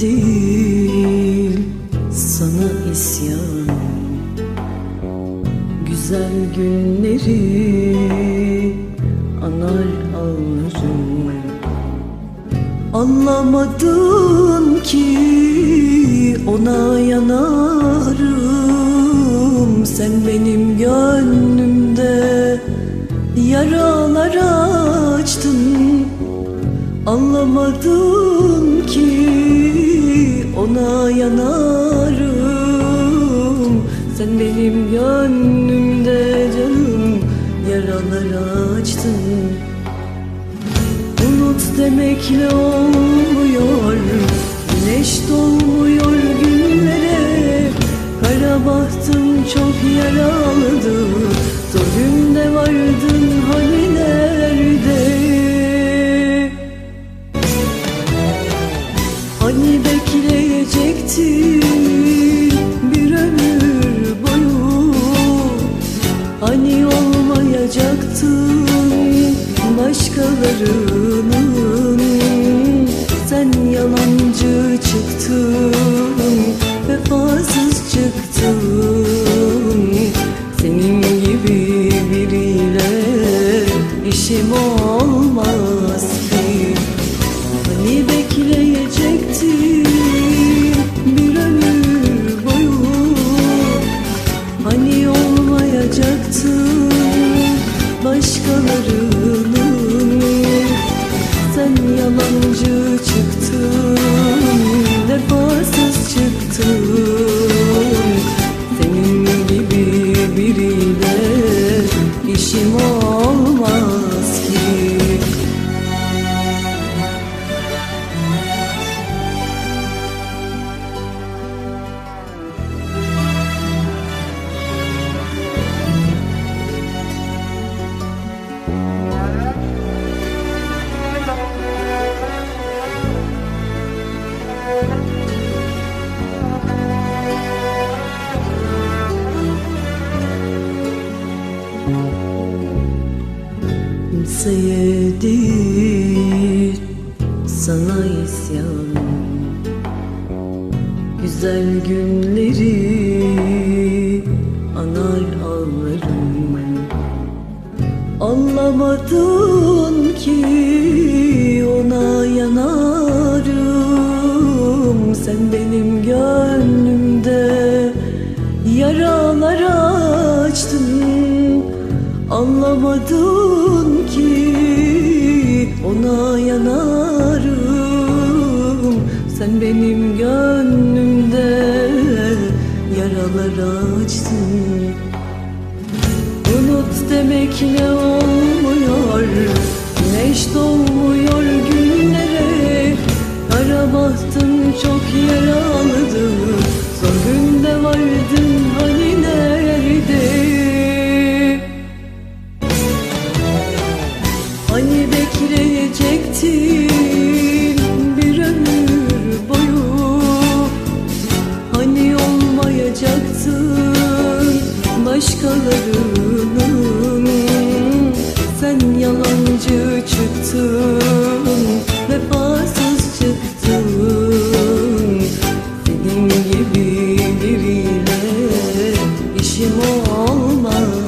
değil sana isyan. Güzel günleri anar ağlarım Anlamadın ki ona yanarım. Sen benim gönlümde yaralar açtın. Anlamadın ki ona yanarım. Sen benim gönlümde canım yaralar açtın. Unut demekle olmuyor Güneş doğmuyor günlere. Kara bahtım çok yaraladı olmayacaktın başkalarının Sen yalancı çıktın, işim olmaz Kimseye değil sana isyan. Güzel günleri anar ağlarım Anlamadın ki ona yanarım. Sen benim gönlümde yaralar açtın. Anlamadın Demekle olmuyor. Güneş doğmuyor günlere. Kara bahtım çok yaralı çıktın Vefasız çıktın. Benim gibi biriyle işim olmaz.